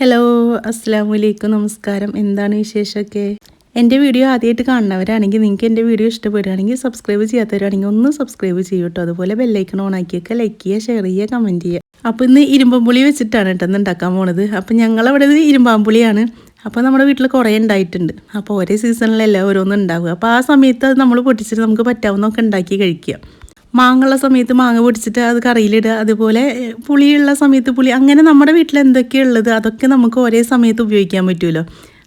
Hello അസ്സാം വലൈക്കും നമസ്കാരം. എന്താണ് വിശേഷമൊക്കെ? എന്റെ വീഡിയോ ആദ്യമായിട്ട് കാണുന്നവരാണെങ്കിൽ നിങ്ങൾക്ക് എന്റെ വീഡിയോ ഇഷ്ടപ്പെടുകയാണെങ്കിൽ സബ്സ്ക്രൈബ് ചെയ്യാത്തവരാണെങ്കിൽ ഒന്ന് സബ്സ്ക്രൈബ് ചെയ്യൂ കേട്ടോ അതുപോലെ ബെല്ലൈക്കൺ ഓൺ ആക്കിയൊക്കെ ലൈക്ക് ചെയ്യുക ഷെയർ ചെയ്യുക കമന്റ് ചെയ്യുക. അപ്പോൾ ഇന്ന് ഇരുമ്പമ്പുളി വെച്ചിട്ടാണ് കേട്ടോ ഇന്ന് ഉണ്ടാക്കാൻ പോണത്. അപ്പോൾ ഞങ്ങളവിടെ ഇരുമ്പാമ്പുളിയാണ് അപ്പോൾ നമ്മുടെ വീട്ടിൽ കുറേ ഉണ്ടായിട്ടുണ്ട്. അപ്പോൾ ഒരേ സീസണിലല്ലേ ഓരോന്നും ഉണ്ടാവുക. അപ്പോൾ ആ സമയത്ത് അത് നമ്മൾ പൊട്ടിച്ചിട്ട് നമുക്ക് പറ്റാവുന്നൊക്കെ ഉണ്ടാക്കി കഴിക്കുക. മാങ്ങുള്ള സമയത്ത് മാങ്ങ പൊടിച്ചിട്ട് അത് കറിയിലിടുക. അതുപോലെ പുളിയുള്ള സമയത്ത് പുളി. അങ്ങനെ നമ്മുടെ വീട്ടിൽ എന്തൊക്കെയാണ് ഉള്ളത്? അതൊക്കെ നമുക്ക് ഒരേ സമയത്ത് ഉപയോഗിക്കാൻ പറ്റുമല്ലോ.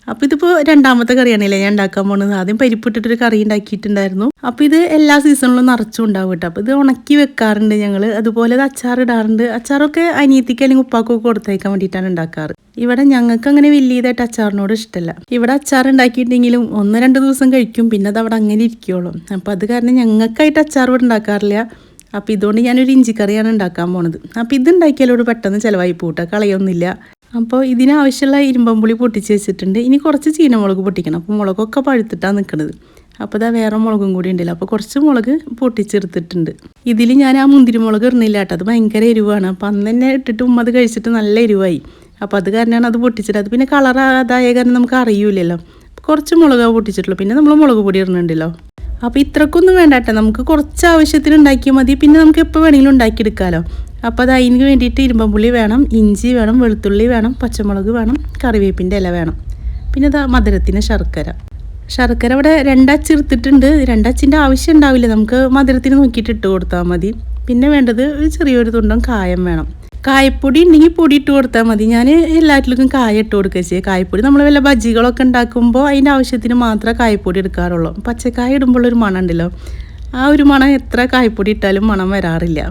അപ്പോൾ ഇതിപ്പോൾ രണ്ടാമത്തെ കറിയാണല്ലേ ഞാൻ ഉണ്ടാക്കാൻ പോകുന്നത് ആദ്യം പരിപ്പിട്ടിട്ടൊരു കറി ഉണ്ടാക്കിയിട്ടുണ്ടായിരുന്നു. അപ്പോൾ ഇത് എല്ലാ സീസണിലും നിറച്ചും ഉണ്ടാവും കേട്ടോ. അപ്പോൾ ഇത് ഉണക്കി വെക്കാറുണ്ട് ഞങ്ങൾ അതുപോലെ ഇത് അച്ചാർ ഇടാറുണ്ട്. അച്ചാറൊക്കെ അനിയത്തിക്ക് അല്ലെങ്കിൽ ഉപ്പാക്കൊക്കെ കൊടുത്തേക്കാൻ വേണ്ടിയിട്ടാണ് ഉണ്ടാക്കാറ്. ഇവിടെ ഞങ്ങൾക്ക് അങ്ങനെ വലിയതായിട്ട് അച്ചാറിനോട് ഇഷ്ടമല്ല ഇവിടെ അച്ചാർ ഉണ്ടാക്കിയിട്ടുണ്ടെങ്കിലും ഒന്ന് രണ്ട് ദിവസം കഴിക്കും പിന്നെ അത് അവിടെ അങ്ങനെ ഇരിക്കുള്ളൂ അപ്പോൾ അത് കാരണം ഞങ്ങൾക്കായിട്ട് അച്ചാർ ഇവിടെ ഉണ്ടാക്കാറില്ല. അപ്പോൾ ഇതുകൊണ്ട് ഞാനൊരു ഇഞ്ചിക്കറിയാണ് ഉണ്ടാക്കാൻ പോണത്. അപ്പോൾ ഇത് ഉണ്ടാക്കിയാലോട് പെട്ടെന്ന് ചിലവായി പോട്ടെ കളയൊന്നുമില്ല. അപ്പോൾ ഇതിനാവശ്യമുള്ള ഇരുമ്പമ്പുളി പൊട്ടിച്ച് വെച്ചിട്ടുണ്ട്. ഇനി കുറച്ച് ചീനമുളക് പൊട്ടിക്കണം. അപ്പോൾ മുളകൊക്കെ പഴുത്തിട്ടാണ് നിൽക്കുന്നത് അപ്പോൾ ഇതാ വേറെ മുളകും കൂടി ഉണ്ടല്ലോ. അപ്പോൾ കുറച്ച് മുളക് പൊട്ടിച്ചെടുത്തിട്ടുണ്ട്. ഇതിൽ ഞാൻ ആ മുന്തിരി മുളക് ഇടുന്നില്ല കേട്ടോ അത് ഭയങ്കര എരിവാണ്. അപ്പോൾ അന്ന് തന്നെ ഇട്ടിട്ട് ഉമ്മ അത് കഴിച്ചിട്ട് നല്ല എരിവായി. അപ്പോൾ അത് കാരണമാണ് അത് പൊട്ടിച്ചത്. അത് പിന്നെ കളർ അതായ കാരണം നമുക്ക് അറിയൂലല്ലോ കുറച്ച് മുളക് പൊട്ടിച്ചിട്ടുള്ളൂ. പിന്നെ നമ്മൾ മുളക് പൊടി ഇടുന്നുണ്ടല്ലോ അപ്പോൾ ഇത്രക്കൊന്നും വേണ്ട കേട്ടോ. നമുക്ക് കുറച്ച് ആവശ്യത്തിന് ഉണ്ടാക്കിയാൽ മതി. പിന്നെ നമുക്ക് എപ്പോൾ വേണമെങ്കിലും ഉണ്ടാക്കിയെടുക്കാമല്ലോ അപ്പോൾ അത് അതിന് വേണ്ടിയിട്ട് ഇരുമ്പമ്പുള്ളി വേണം ഇഞ്ചി വേണം വെളുത്തുള്ളി വേണം പച്ചമുളക് വേണം കറിവേപ്പിന്റെ ഇല വേണം. പിന്നെ ഇതാ മധുരത്തിന് ശർക്കര. ശർക്കര ഇവിടെ രണ്ടച്ചിർത്തിട്ടുണ്ട് രണ്ടച്ചിന്റെ ആവശ്യം ഉണ്ടാവില്ല. നമുക്ക് മധുരത്തിന് നോക്കിയിട്ട് ഇട്ട് കൊടുത്താൽ മതി. പിന്നെ വേണ്ടത് ഒരു ചെറിയൊരു തുണ്ടം കായം വേണം. കായപ്പൊടി ഉണ്ടെങ്കിൽ പൊടി ഇട്ട് കൊടുത്താൽ മതി. ഞാൻ എല്ലാറ്റിലും കായ ഇട്ട് കൊടുക്കുക ചെയ്യുക. കായപ്പൊടി നമ്മൾ വല്ല ബജ്ജികളൊക്കെ ഉണ്ടാക്കുമ്പോൾ അതിന്റെ ആവശ്യത്തിന് മാത്രമേ കായപ്പൊടി എടുക്കാറുള്ളൂ. പച്ചക്കായ ഇടുമ്പോൾ ഒരു മണം ഉണ്ടല്ലോ. ആ ഒരു മണം എത്ര കായപ്പൊടി ഇട്ടാലും മണം വരാറില്ല.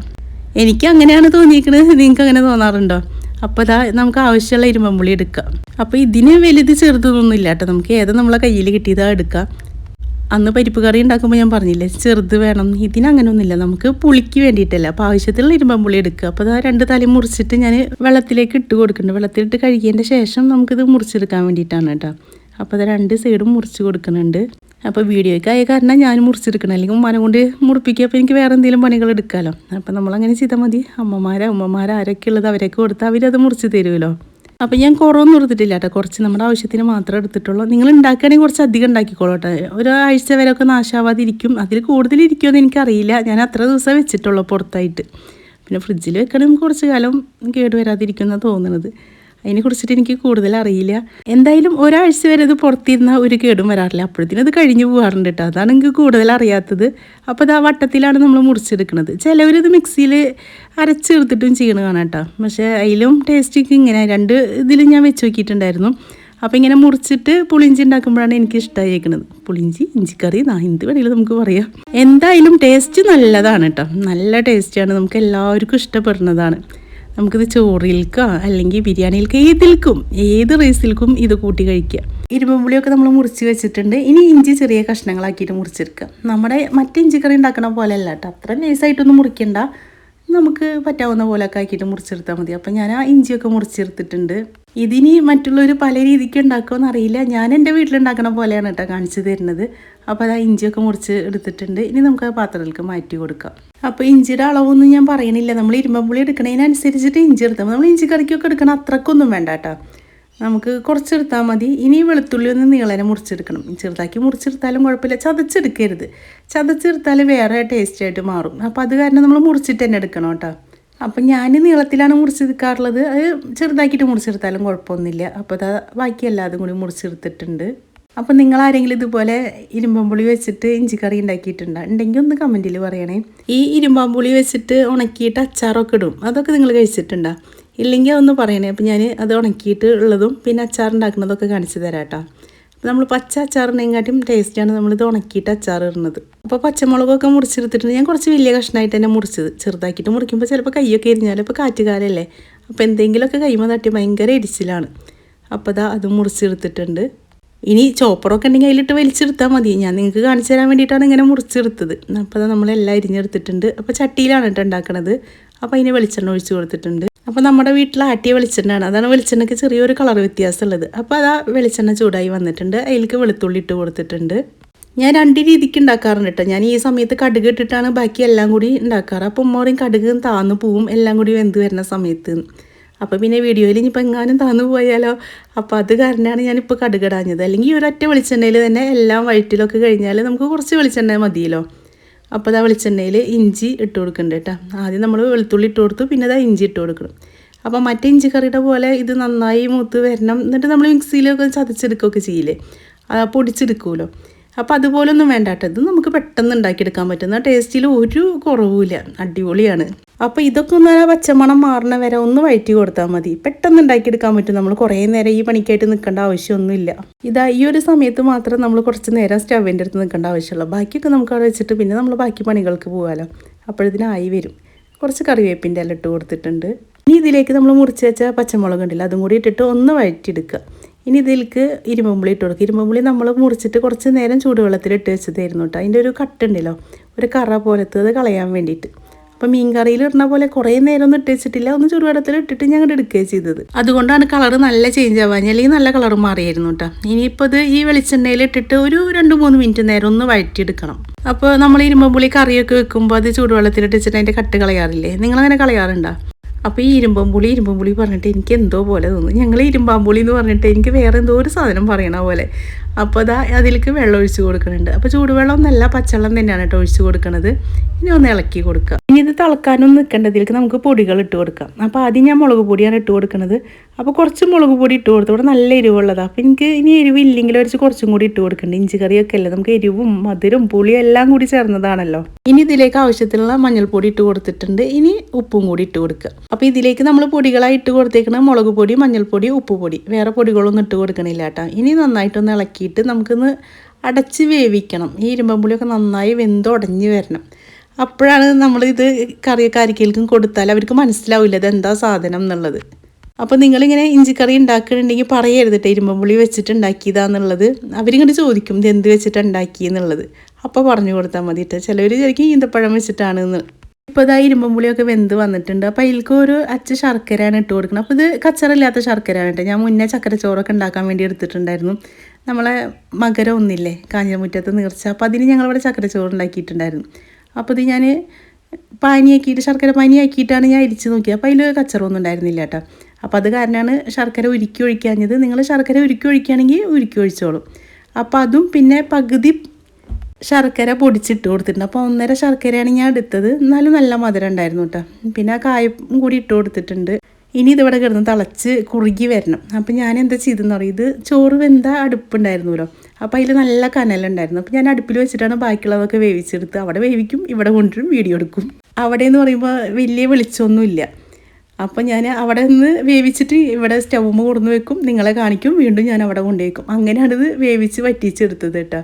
എനിക്ക് അങ്ങനെയാണ് തോന്നിയിരിക്കുന്നത്. നിങ്ങൾക്ക് അങ്ങനെ തോന്നാറുണ്ടോ? അപ്പോൾ ഇതാ നമുക്ക് ആവശ്യമുള്ള ഇരുമ്പമ്പുളി എടുക്കാം. അപ്പോൾ ഇതിന് വലുത് ചെറുതൊന്നും ഇല്ല കേട്ടോ. നമുക്ക് ഏത് നമ്മളെ കയ്യിൽ കിട്ടിയതാ എടുക്കാം. അന്ന് പരിപ്പ് കറി ഉണ്ടാക്കുമ്പോൾ ഞാൻ പറഞ്ഞില്ലേ ചെറുത് വേണം ഇതിനങ്ങനൊന്നുമില്ല നമുക്ക് പുളിക്ക് വേണ്ടിയിട്ടല്ല. അപ്പോൾ ആവശ്യത്തിലുള്ള ഇരുമ്പം പുളി എടുക്കുക. അപ്പോൾ അത് രണ്ട് തലയും മുറിച്ചിട്ട് ഞാൻ വെള്ളത്തിലേക്ക് ഇട്ട് കൊടുക്കുന്നുണ്ട്. വെള്ളത്തിലിട്ട് കഴുകിയതിന്റെ ശേഷം നമുക്കിത് മുറിച്ചെടുക്കാൻ വേണ്ടിയിട്ടാണ് കേട്ടോ. അപ്പോൾ അത് രണ്ട് സൈഡും മുറിച്ച് കൊടുക്കുന്നുണ്ട്. അപ്പോൾ വീഡിയോയ്ക്ക് ആയ കാരണം ഞാൻ മുറിച്ചെടുക്കണം. അല്ലെങ്കിൽ ഉമ്മാനെ കൊണ്ട് മുറിപ്പിക്കുക. അപ്പോൾ എനിക്ക് വേറെ എന്തെങ്കിലും പണികൾ എടുക്കാമല്ലോ അപ്പോൾ നമ്മളങ്ങനെ ചെയ്താൽ മതി. അമ്മമാരെ ഉമ്മമാരെ ആരൊക്കെ ഉള്ളത് അവരൊക്കെ കൊടുത്താൽ അവരത് മുറിച്ച് തരുമല്ലോ. അപ്പോൾ ഞാൻ കുറവൊന്നും എടുത്തിട്ടില്ല കേട്ടോ. കുറച്ച് നമ്മുടെ ആവശ്യത്തിന് മാത്രമേ എടുത്തിട്ടുള്ളൂ. നിങ്ങൾ ഉണ്ടാക്കുകയാണെങ്കിൽ കുറച്ച് അധികം ഉണ്ടാക്കിക്കോളൂ കേട്ടോ. ഒരാഴ്ച വരെ ഒക്കെ നാശാവാതിരിക്കും അതിൽ കൂടുതൽ ഇരിക്കുമെന്ന് എനിക്കറിയില്ല. ഞാൻ അത്ര ദിവസം വെച്ചിട്ടുള്ളൂ പുറത്തായിട്ട്. പിന്നെ ഫ്രിഡ്ജിൽ വെക്കണമെങ്കിൽ കുറച്ച് കാലം കേട് വരാതിരിക്കുമെന്നാണ് തോന്നുന്നത് അതിനെ കുറിച്ചിട്ട് എനിക്ക് കൂടുതൽ അറിയില്ല. എന്തായാലും ഒരാഴ്ച വരെ ഇത് പുറത്തിരുന്ന ഒരു കേടും വരാറില്ല. അപ്പോഴത്തേനും അത് കഴിഞ്ഞു പോകാറുണ്ട് കേട്ടോ. അതാണ് എനിക്ക് കൂടുതൽ അറിയാത്തത്. അപ്പോൾ ഇത് ആ വട്ടത്തിലാണ് നമ്മൾ മുറിച്ചെടുക്കുന്നത് ചിലവരിത് മിക്സിയിൽ അരച്ചെടുത്തിട്ടും ചെയ്യണ കാണാം കേട്ടോ. പക്ഷേ അതിലും ടേസ്റ്റ് ഇങ്ങനെ. രണ്ട് ഇതിലും ഞാൻ വെച്ച് നോക്കിയിട്ടുണ്ടായിരുന്നു. അപ്പോൾ ഇങ്ങനെ മുറിച്ചിട്ട് പുളിഞ്ചി ഉണ്ടാക്കുമ്പോഴാണ് എനിക്ക് ഇഷ്ടമായേക്കുന്നത് പുളിഞ്ചി ഇഞ്ചിക്കറി നാ എന്ത് വേണമെങ്കിലും നമുക്ക് പറയാം. എന്തായാലും ടേസ്റ്റ് നല്ലതാണ് കേട്ടോ. നല്ല ടേസ്റ്റാണ് നമുക്ക് എല്ലാവർക്കും ഇഷ്ടപ്പെടുന്നതാണ്. നമുക്കിത് ചോറിൽക്കോ അല്ലെങ്കിൽ ബിരിയാണിയിൽക്കോ ഏതിൽക്കും ഏത് റൈസിൽക്കും ഇത് കൂട്ടി കഴിക്കുക. ഇരുമ്പുള്ളിയൊക്കെ നമ്മൾ മുറിച്ച് വെച്ചിട്ടുണ്ട്. ഇനി ഇഞ്ചി ചെറിയ കഷ്ണങ്ങളാക്കിയിട്ട് മുറിച്ചെടുക്കുക. നമ്മുടെ മറ്റേ ഇഞ്ചിക്കറി ഉണ്ടാക്കണ പോലെ അല്ല കേട്ടോ. അത്ര നൈസായിട്ടൊന്നും മുറിക്കണ്ട. നമുക്ക് പറ്റാവുന്ന പോലെയൊക്കെ ആക്കിയിട്ട് മുറിച്ചെടുത്താൽ മതി. അപ്പം ഞാൻ ആ ഇഞ്ചിയൊക്കെ മുറിച്ചെടുത്തിട്ടുണ്ട്. ഇതിനി മറ്റുള്ളവർ പല രീതിക്ക് ഉണ്ടാക്കുമെന്ന് അറിയില്ല ഞാൻ എന്റെ വീട്ടിലുണ്ടാക്കണ പോലെയാണ് കേട്ടോ കാണിച്ചു തരുന്നത്. അപ്പോൾ അത് ഇഞ്ചിയൊക്കെ മുറിച്ച് എടുത്തിട്ടുണ്ട്. ഇനി നമുക്ക് ആ പാത്രത്തിലേക്ക് മാറ്റി കൊടുക്കാം. അപ്പോൾ ഇഞ്ചിയുടെ അളവൊന്നും ഞാൻ പറയണില്ല. നമ്മൾ ഇരുമ്പമ്പുളി എടുക്കണതിനനുസരിച്ചിട്ട് ഇഞ്ചി എടുത്താൽ നമ്മൾ ഇഞ്ചി കറിക്കൊക്കെ എടുക്കണം അത്രക്കൊന്നും വേണ്ട കേട്ടോ. നമുക്ക് കുറച്ചെടുത്താൽ മതി. ഇനി വെളുത്തുള്ളി ഒന്ന് നീളനെ മുറിച്ചെടുക്കണം. ചെറുതാക്കി മുറിച്ചെടുത്താലും കുഴപ്പമില്ല. ചതച്ചെടുക്കരുത്. ചതച്ചെടുത്താൽ വേറെ ടേസ്റ്റ് ആയിട്ട് മാറും. അപ്പോൾ അത് കാരണം നമ്മൾ മുറിച്ചിട്ട് തന്നെ എടുക്കണം കേട്ടോ. അപ്പം ഞാൻ നീളത്തിലാണ് മുറിച്ചെടുക്കാറുള്ളത്. അത് ചെറുതാക്കിയിട്ട് മുറിച്ചെടുത്താലും കുഴപ്പമൊന്നുമില്ല. അപ്പോൾ അത് ബാക്കി എല്ലാതും കൂടി മുറിച്ചെടുത്തിട്ടുണ്ട്. അപ്പോൾ നിങ്ങൾ ആരെങ്കിലും ഇതുപോലെ ഇരുമ്പമ്പുളി വെച്ചിട്ട് ഇഞ്ചിക്കറി ഉണ്ടാക്കിയിട്ടുണ്ടോ? ഉണ്ടെങ്കിൽ ഒന്ന് കമന്റിൽ പറയണേ. ഈ ഇരുമ്പാമ്പുളി വെച്ചിട്ട് ഉണക്കിയിട്ട് അച്ചാറൊക്കെ ഇടും. അതൊക്കെ നിങ്ങൾ കഴിച്ചിട്ടുണ്ടോ? ഇല്ലെങ്കിൽ ഒന്ന് പറയണേ. അപ്പോൾ ഞാൻ അത് ഉണക്കിയിട്ട് ഉള്ളതും പിന്നെ അച്ചാർ ഉണ്ടാക്കുന്നതൊക്കെ കാണിച്ചു തരാം കേട്ടോ അപ്പോൾ നമ്മൾ പച്ച അച്ചാറിനെങ്കാട്ടും ടേസ്റ്റാണ് നമ്മളിത് ഉണക്കിയിട്ട് അച്ചാർ ഇടുന്നത്. അപ്പോൾ പച്ചമുളകൊക്കെ മുറിച്ചെടുത്തിട്ടുണ്ട്. ഞാൻ കുറച്ച് വലിയ കഷ്ണമായിട്ട് തന്നെ മുറിച്ചത്. ചെറുതാക്കിയിട്ട് മുറിക്കുമ്പോൾ ചിലപ്പോൾ കൈയൊക്കെ എരിഞ്ഞാലും ഇപ്പോൾ കാറ്റുകാലല്ലേ അപ്പോൾ എന്തെങ്കിലുമൊക്കെ കൈമ തട്ടി ഭയങ്കര ഇടിച്ചിലാണ്. അപ്പോൾ അതാ അത് മുറിച്ചെടുത്തിട്ടുണ്ട്. ഇനി ചോപ്പറൊക്കെ ഉണ്ടെങ്കിൽ അതിലിട്ട് വലിച്ചെടുത്താൽ മതി. ഞാൻ നിങ്ങൾക്ക് കാണിച്ചു തരാൻ വേണ്ടിയിട്ടാണ് ഇങ്ങനെ മുറിച്ചെടുത്തത്. അപ്പോൾ അത് നമ്മളെല്ലാം അരിഞ്ഞെടുത്തിട്ടുണ്ട്. അപ്പോൾ ചട്ടിയിലാണ് കേട്ടോ ഉണ്ടാക്കണത്. അപ്പോൾ അതിന് വെളിച്ചെണ്ണ ഒഴിച്ചു കൊടുത്തിട്ടുണ്ട്. അപ്പോൾ നമ്മുടെ വീട്ടിൽ ആട്ടിയ വെളിച്ചെണ്ണയാണ്. അതാണ് വെളിച്ചെണ്ണയ്ക്ക് ചെറിയൊരു കളർ വ്യത്യാസമുള്ളത്. അപ്പോൾ അതാ വെളിച്ചെണ്ണ ചൂടായി വന്നിട്ടുണ്ട്. അതിലേക്ക് വെളുത്തുള്ളി ഇട്ട് കൊടുത്തിട്ടുണ്ട്. ഞാൻ രണ്ട് രീതിക്ക് ഉണ്ടാക്കാറുണ്ട് കേട്ടോ. ഞാൻ ഈ സമയത്ത് കടുക് ഇട്ടിട്ടാണ് ബാക്കി എല്ലാം കൂടി ഉണ്ടാക്കാറ്. അപ്പോൾ ഉമ്മ കടുക് താന്നു പോവും. എല്ലാം കൂടി വെന്ത് വരുന്ന സമയത്ത്. അപ്പോൾ പിന്നെ വീഡിയോയിൽ ഇനിയിപ്പോൾ എങ്ങാനും താന്നു പോയാലോ? അപ്പോൾ അത് കാരണമാണ് ഞാനിപ്പോൾ കടുകടാഞ്ഞത്. അല്ലെങ്കിൽ ഈ ഒരൊറ്റ വെളിച്ചെണ്ണയിൽ തന്നെ എല്ലാം വഴറ്റിലൊക്കെ കഴിഞ്ഞാൽ നമുക്ക് കുറച്ച് വെളിച്ചെണ്ണ മതിയല്ലോ. അപ്പോൾ അതാ വെളിച്ചെണ്ണയിൽ ഇഞ്ചി ഇട്ട് കൊടുക്കണ്ട കേട്ടോ. ആദ്യം നമ്മൾ വെളുത്തുള്ളി ഇട്ട് കൊടുത്തു പിന്നെ അതാ ഇഞ്ചി ഇട്ട് കൊടുക്കണം. അപ്പോൾ മറ്റേ ഇഞ്ചി കറിയുടെ പോലെ ഇത് നന്നായി മൂത്ത് വരണം. എന്നിട്ട് നമ്മൾ മിക്സിയിലൊക്കെ ചതച്ചെടുക്കുകയൊക്കെ ചെയ്യില്ലേ? പൊടിച്ചെടുക്കുമല്ലോ. അപ്പോൾ അതുപോലൊന്നും വേണ്ട കേട്ടോ. ഇത് നമുക്ക് പെട്ടെന്ന് ഉണ്ടാക്കിയെടുക്കാൻ പറ്റുന്ന ടേസ്റ്റിൽ ഒരു കുറവുമില്ല. അടിപൊളിയാണ്. അപ്പോൾ ഇതൊക്കെ ഒന്ന് ആ പച്ചമണം മാറണ വരെ ഒന്ന് വഴറ്റി കൊടുത്താൽ മതി. പെട്ടെന്ന് ഉണ്ടാക്കിയെടുക്കാൻ പറ്റും. നമ്മൾ കുറേ നേരം ഈ പണിക്കായിട്ട് നിൽക്കേണ്ട ആവശ്യമൊന്നുമില്ല. ഇതാ ഈ ഒരു സമയത്ത് മാത്രം നമ്മൾ കുറച്ച് നേരം സ്റ്റവിന്റെ അടുത്ത് നിൽക്കേണ്ട ആവശ്യമുള്ളൂ. ബാക്കിയൊക്കെ നമുക്ക് അവിടെ വെച്ചിട്ട് പിന്നെ നമ്മൾ ബാക്കി പണികൾക്ക് പോകാമല്ലോ അപ്പോഴതിനായി വരും. കുറച്ച് കറിവേപ്പിന്റെ എല്ലാം ഇട്ട് കൊടുത്തിട്ടുണ്ട്. ഇനി ഇതിലേക്ക് നമ്മൾ മുറിച്ച് വെച്ച പച്ചമുളക് ഉണ്ടല്ലോ അതും കൂടി ഇട്ടിട്ട് ഒന്ന് വഴറ്റിയെടുക്കുക. ഇനി ഇതിലേക്ക് ഇരുമ്പുള്ളി ഇട്ട് കൊടുക്കുക. ഇരുമ്പുള്ളി നമ്മൾ മുറിച്ചിട്ട് കുറച്ച് നേരം ചൂടുവെള്ളത്തിൽ ഇട്ട് വെച്ചതായിരുന്നു കേട്ടോ. അതിന്റെ ഒരു കട്ടുണ്ടല്ലോ ഒരു കറ പോലത്തെ അത് കളയാൻ വേണ്ടിയിട്ട്. അപ്പം മീൻ കറിയിൽ ഇടുന്ന പോലെ കുറേ നേരം ഒന്നും ഇട്ട് വെച്ചിട്ടില്ല. ഒന്ന് ചൂടുവെള്ളത്തിൽ ഇട്ടിട്ട് ഞങ്ങൾ എടുക്കുകയാണ് ചെയ്തത്. അതുകൊണ്ടാണ് കളർ നല്ല ചേഞ്ച് ആവാൻ അല്ലെങ്കിൽ നല്ല കളർ മാറിയായിരുന്നു കേട്ടോ ഇനിയിപ്പോൾ ഇത് ഈ വെളിച്ചെണ്ണയിൽ ഇട്ടിട്ട് ഒരു രണ്ട് മൂന്ന് മിനിറ്റ് നേരം ഒന്ന് വഴറ്റിയെടുക്കണം. അപ്പോൾ നമ്മൾ ഇരുമ്പുള്ളി കറിയൊക്കെ വെക്കുമ്പോൾ അത് ചൂടുവെള്ളത്തിൽ ഇട്ടിച്ചിട്ട് അതിന്റെ കട്ട് കളയാറില്ലേ? നിങ്ങളങ്ങനെ കളയാറുണ്ടോ? അപ്പോൾ ഈ ഇരുമ്പമ്പുളി ഇരുമ്പമ്പുളി പറഞ്ഞിട്ട് എനിക്ക് എന്തോ പോലെ തോന്നുന്നു. ഞങ്ങൾ ഇരുമ്പാമ്പുളി എന്ന് പറഞ്ഞിട്ട് എനിക്ക് വേറെ എന്തോ ഒരു സാധനം പറയണ പോലെ. അപ്പോൾ അതാ അതിലേക്ക് വെള്ളം ഒഴിച്ച് കൊടുക്കുന്നുണ്ട്. അപ്പോൾ ചൂടുവെള്ളം ഒന്നല്ല പച്ചവെള്ളം തന്നെയാണ് കേട്ടോ ഒഴിച്ച് കൊടുക്കുന്നത് ഇനി ഒന്ന് ഇളക്കി കൊടുക്കുക ഇനി ഇത് തിളക്കാനൊന്നും നിൽക്കേണ്ടതിലേക്ക് നമുക്ക് പൊടികൾ ഇട്ട് കൊടുക്കാം. അപ്പോൾ ആദ്യം ഞാൻ മുളക് പൊടിയാണ് ഇട്ട് കൊടുക്കുന്നത്. അപ്പോൾ കുറച്ച് മുളക് പൊടി ഇട്ട് കൊടുത്തു ഇവിടെ നല്ല എരിവുള്ളതാണ് അപ്പോൾ എനിക്ക് ഇനി എരിവ് ഇല്ലെങ്കിൽ കുറച്ചും കൂടി ഇട്ട് കൊടുക്കേണ്ടത് ഇഞ്ചി കറിയൊക്കെ അല്ലേ? നമുക്ക് എരിവും മധുരവും പുളിയും എല്ലാം കൂടി ചേർന്നതാണല്ലോ. ഇനി ഇതിലേക്ക് ആവശ്യത്തിനുള്ള മഞ്ഞൾപ്പൊടി ഇട്ട് കൊടുത്തിട്ടുണ്ട്. ഇനി ഉപ്പും കൂടി ഇട്ട് കൊടുക്കുക. അപ്പോൾ ഇതിലേക്ക് നമ്മൾ പൊടികളായി ഇട്ട് കൊടുത്തേക്കുന്നത് മുളക് പൊടി മഞ്ഞൾപ്പൊടി ഉപ്പ് പൊടി. വേറെ പൊടികളൊന്നും ഇട്ട് കൊടുക്കണില്ല കേട്ടോ. ഇനി നന്നായിട്ടൊന്ന് ഇളക്കിയിട്ട് നമുക്കൊന്ന് അടച്ച് വേവിക്കണം. ഈ ഇരുമ്പമ്പുളിയൊക്കെ നന്നായി വെന്തുടഞ്ഞ് വരണം. അപ്പോഴാണ് നമ്മൾ ഇത് കറിയൊക്കെ ആർക്കെങ്കിലും കൊടുത്താൽ അവർക്ക് മനസ്സിലാവില്ല ഇത് എന്താ സാധനം എന്നുള്ളത്. അപ്പോൾ നിങ്ങളിങ്ങനെ ഇഞ്ചിക്കറി ഉണ്ടാക്കുന്നുണ്ടെങ്കിൽ പറയരുത് ഇരുമ്പുള്ളി വെച്ചിട്ട് ഉണ്ടാക്കിയതാന്നുള്ളത്. അവരിങ്ങോട്ട് ചോദിക്കും ഇത് എന്ത് വെച്ചിട്ട് ഉണ്ടാക്കി എന്നുള്ളത്. അപ്പോൾ പറഞ്ഞു കൊടുത്താൽ മതി കേട്ടോ ചിലവർ ശരിക്കും ഈന്തപ്പഴം വെച്ചിട്ടാണ് എന്ന് ഇപ്പോൾ ഇതാ ഇരുമ്പുള്ളിയൊക്കെ വെന്ത് വന്നിട്ടുണ്ട്. അപ്പോൾ അതിൽക്ക് ഒരു അച്ച ശർക്കരയാണ് ഇട്ട് കൊടുക്കുന്നത് അപ്പോൾ ഇത് കച്ചറില്ലാത്ത ശർക്കരയാണ് കേട്ടോ ഞാൻ മുന്നേ ചക്കരച്ചോറൊക്കെ ഉണ്ടാക്കാൻ വേണ്ടി എടുത്തിട്ടുണ്ടായിരുന്നു. നമ്മളെ മകരം ഒന്നില്ലേ കാഞ്ഞിരമുറ്റത്ത് നീർച്ച. അപ്പോൾ അതിന് ഞങ്ങളിവിടെ ചക്കരച്ചോറ് ഉണ്ടാക്കിയിട്ടുണ്ടായിരുന്നു. അപ്പോൾ ഇത് ഞാൻ പാനിയാക്കിയിട്ട് ശർക്കര പാനിയാക്കിയിട്ടാണ് ഞാൻ ഇരിച്ച് നോക്കിയത്. അപ്പോൾ അതിൽ കച്ചറൊന്നും ഉണ്ടായിരുന്നില്ല കേട്ടോ. അപ്പോൾ അത് കാരണമാണ് ശർക്കര ഉരുക്കി ഒഴിക്കാഞ്ഞത്. നിങ്ങൾ ശർക്കര ഉരുക്കി ഒഴിക്കുകയാണെങ്കിൽ ഉരുക്കി ഒഴിച്ചോളും. അപ്പോൾ അതും പിന്നെ പകുതി ശർക്കര പൊടിച്ചിട്ട് കൊടുത്തിട്ടുണ്ട്. അപ്പോൾ ഒന്നര ശർക്കരയാണ് ഞാൻ എടുത്തത്. എന്നാലും നല്ല മധുരം ഉണ്ടായിരുന്നു കേട്ടോ. പിന്നെ ആ കായും കൂടി ഇട്ട് കൊടുത്തിട്ടുണ്ട്. ഇനി ഇതിവിടെ കിടന്ന് തിളച്ച് കുറുകി വരണം. അപ്പം ഞാൻ എന്താ ചെയ്തെന്ന് പറയും ഇത് ചോറ് വെന്ത അടുപ്പുണ്ടായിരുന്നല്ലോ. അപ്പോൾ അതിൽ നല്ല കനലുണ്ടായിരുന്നു. അപ്പോൾ ഞാൻ അടുപ്പിൽ വെച്ചിട്ടാണ് ബാക്കിയുള്ളതൊക്കെ വേവിച്ചെടുത്ത് അവിടെ വേവിക്കും ഇവിടെ കൊണ്ടുവരും വീഡിയോ എടുക്കും. അവിടെ എന്ന് പറയുമ്പോൾ വലിയ വെളിച്ചമൊന്നുമില്ല. അപ്പോൾ ഞാൻ അവിടെ നിന്ന് വേവിച്ചിട്ട് ഇവിടെ സ്റ്റൗമ്മ കൊടുന്ന് വെക്കും നിങ്ങളെ കാണിക്കും വീണ്ടും ഞാൻ അവിടെ കൊണ്ടുവയ്ക്കും അങ്ങനെയാണിത് വേവിച്ച് വറ്റിച്ചെടുത്തത് കേട്ടോ.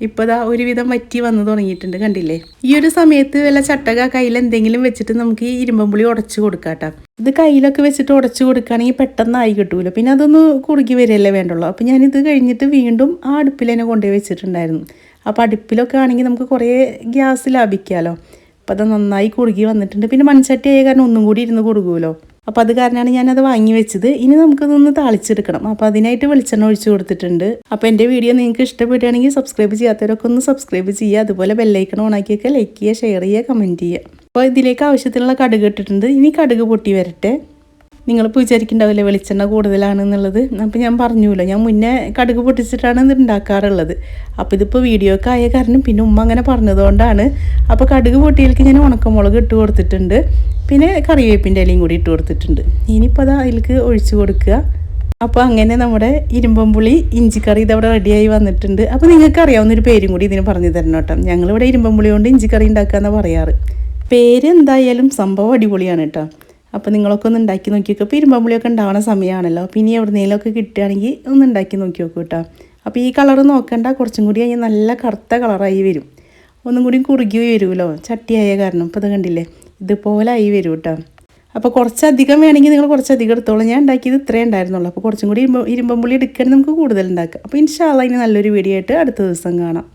ഇപ്പോൾ ദാ ഒരുവിധം വറ്റി വന്ന് തുടങ്ങിയിട്ടുണ്ട് കണ്ടില്ലേ? ഈ ഒരു സമയത്ത് വല്ല ചട്ടക കയ്യിൽ എന്തെങ്കിലും വെച്ചിട്ട് നമുക്ക് ഈ ഇരുമ്പമ്പുളി ഉടച്ചു കൊടുക്കാട്ടോ. ഇത് കയ്യിലൊക്കെ വെച്ചിട്ട് ഉടച്ചു കൊടുക്കുകയാണെങ്കിൽ പെട്ടെന്ന് ആയി കിട്ടൂല. പിന്നെ അതൊന്ന് കുറുകി വരികയല്ലേ വേണ്ടുള്ളൂ. അപ്പോൾ ഞാനിത് കഴിഞ്ഞിട്ട് വീണ്ടും ആ അടുപ്പിൽ തന്നെ കൊണ്ടുപോയി വെച്ചിട്ടുണ്ടായിരുന്നു. അപ്പോൾ അടുപ്പിലൊക്കെ ആണെങ്കിൽ നമുക്ക് കുറേ ഗ്യാസ് ലാഭിക്കാമല്ലോ അപ്പോൾ അത് നന്നായി കുറുകി വന്നിട്ടുണ്ട്. പിന്നെ മൺചട്ടി ആയ കാരണം ഒന്നും കൂടി ഇരുന്ന് കുറുകുമല്ലോ അപ്പോൾ അത് കാരണമാണ് ഞാനത് വാങ്ങി വെച്ചത്. ഇനി നമുക്കതൊന്ന് താളിച്ചെടുക്കണം. അപ്പോൾ അതിനായിട്ട് വെളിച്ചെണ്ണ ഒഴിച്ചു കൊടുത്തിട്ടുണ്ട്. അപ്പോൾ എന്റെ വീഡിയോ നിങ്ങൾക്ക് ഇഷ്ടപ്പെടുകയാണെങ്കിൽ സബ്സ്ക്രൈബ് ചെയ്യാത്തവരൊക്കെ ഒന്ന് സബ്സ്ക്രൈബ് ചെയ്യുക. അതുപോലെ ബെല്ലൈക്കൺ ഓണാക്കിയൊക്കെ ലൈക്ക് ചെയ്യുക ഷെയർ ചെയ്യുക കമന്റ് ചെയ്യുക. അപ്പോൾ ഇതിലേക്ക് ആവശ്യത്തിനുള്ള കടുക് ഇട്ടിട്ടുണ്ട്. ഇനി കടുക് പൊട്ടി വരട്ടെ. നിങ്ങളിപ്പോൾ വിചാരിക്കുന്നുണ്ടാവില്ലേ വെളിച്ചെണ്ണ കൂടുതലാണെന്നുള്ളത്? അപ്പോൾ ഞാൻ പറഞ്ഞുല്ലോ ഞാൻ മുന്നേ കടുക് പൊട്ടിച്ചിട്ടാണ് ഇത് ഉണ്ടാക്കാറുള്ളത് അപ്പോൾ ഇതിപ്പോൾ വീഡിയോ ഒക്കെ ആയ കാരണം പിന്നെ ഉമ്മ അങ്ങനെ പറഞ്ഞതുകൊണ്ടാണ്. അപ്പോൾ കടുക് പൊട്ടിയിലേക്ക് ഞാൻ ഉണക്കമുളക് ഇട്ട് കൊടുത്തിട്ടുണ്ട്. പിന്നെ കറിവേപ്പിന്റെ ഇലയും കൂടി ഇട്ട് കൊടുത്തിട്ടുണ്ട്. ഇനിയിപ്പോൾ അത് അതിലേക്ക് ഒഴിച്ച് കൊടുക്കുക. അപ്പോൾ അങ്ങനെ നമ്മുടെ ഇരുമ്പമ്പുളി ഇഞ്ചിക്കറി ഇതവിടെ റെഡിയായി വന്നിട്ടുണ്ട്. അപ്പോൾ നിങ്ങൾക്ക് അറിയാവുന്ന ഒരു പേരും കൂടി ഇതിന് പറഞ്ഞു തരണം കേട്ടോ. ഞങ്ങളിവിടെ ഇരുമ്പമ്പുളി കൊണ്ട് ഇഞ്ചിക്കറി ഉണ്ടാക്കുക എന്നാണ് പറയാറ്. പേര് എന്തായാലും സംഭവം അടിപൊളിയാണ് കേട്ടോ. അപ്പോൾ നിങ്ങളൊക്കെ ഒന്ന് ഉണ്ടാക്കി നോക്കിയൊക്കെ. ഇപ്പോൾ ഇരുമ്പമ്പുളിയൊക്കെ ഉണ്ടാവുന്ന സമയമാണല്ലോ അപ്പോൾ ഇനി എവിടുന്നേലൊക്കെ കിട്ടുകയാണെങ്കിൽ ഒന്ന് ഉണ്ടാക്കി നോക്കി നോക്കൂ കേട്ടോ. അപ്പോൾ ഈ കളർ നോക്കണ്ട. കുറച്ചും കൂടി കഴിഞ്ഞാൽ നല്ല കറുത്ത കളറായി വരും. ഒന്നും കൂടി കുറുകി വരുമല്ലോ. ചട്ടിയായ കാരണം. ഇപ്പോൾ ഇത് കണ്ടില്ലേ? ഇതുപോലെ ആയി വരും കേട്ടോ. അപ്പോൾ കുറച്ചധികം വേണമെങ്കിൽ നിങ്ങൾ കുറച്ചധികം എടുത്തോളൂ. ഞാൻ ഉണ്ടാക്കിയത് ഇത്രയേ ഉണ്ടായിരുന്നുള്ളൂ. അപ്പോൾ കുറച്ചും കൂടി ഇരുമ്പ ഇരുമ്പമ്പുള്ളി എടുക്കാൻ നമുക്ക് കൂടുതൽ ഉണ്ടാക്കാം. അപ്പോൾ ഇൻഷാല്ല ഇനി നല്ലൊരു വീഡിയോ ആയിട്ട് അടുത്ത ദിവസം കാണാം.